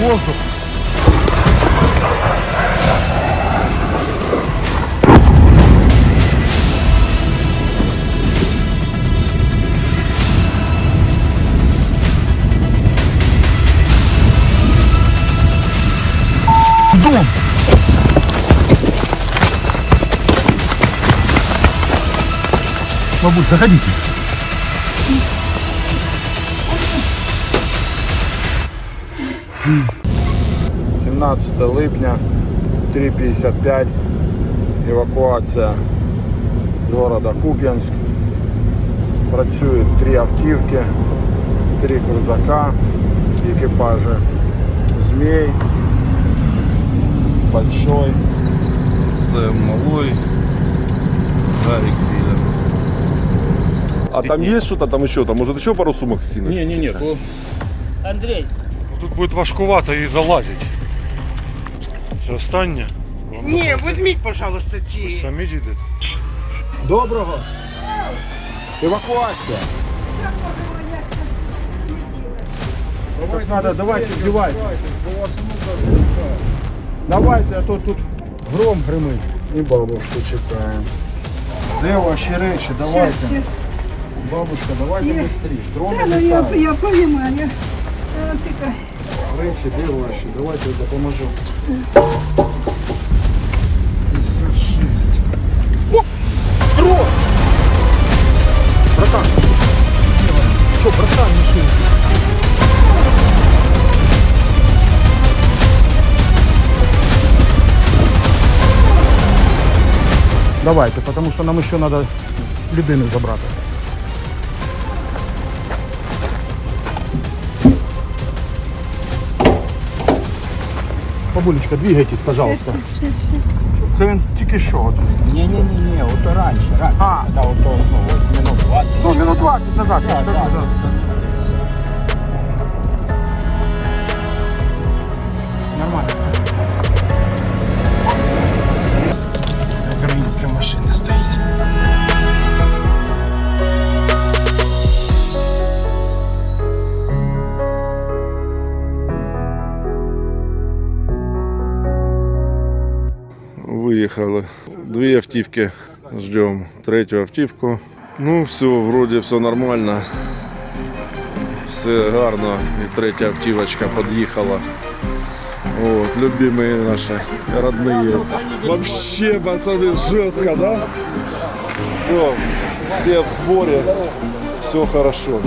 воздух. Дом! Бабуль, заходите. 17 липня, 3.55, евакуація з города Куп'янськ. Працюють три автівки, три крузака, екіпажі Змій, Большой. Сэм Малой, Гарик Филин. А там есть что-то там еще? Там может еще пару сумок кинуть? Не, не, не. Андрей, Тут буде важкувато і залазить. Це останнє. Ні, візьміть, пожалуйста, ці. Самі дійдете. Доброго. Эвакуация. Так надо, давайте, вбивайте. Давайте, а то тут гром гримить. І бабушку чекаємо. Де ваші речі? Давайте. Бабушка, давайте швидше. Дрони Да, ну я, літають. я понимаю. А, тільки Речі, ваші? Давайте я допоможу. 56. О! Дрон! Братан! Что, братан, машину? Давайте, потому что нам еще надо людину забрати. Бабулечка, двигайтесь, пожалуйста. Це він тільки що. от. не-не-не, вот то раньше, раньше. А. Это вот то, ну, вот минут 20. Ну, минут 20 назад, я ж кажу, да. Нормально. Выехали. Две автівки ждем. Третю автівку. Ну, все, вроде все нормально. Все гарно. І третя автівочка під'їхала. Вот, любимые наши родные. Вообще, пацаны, жестко, да? Все, все в сборе, все хорошо.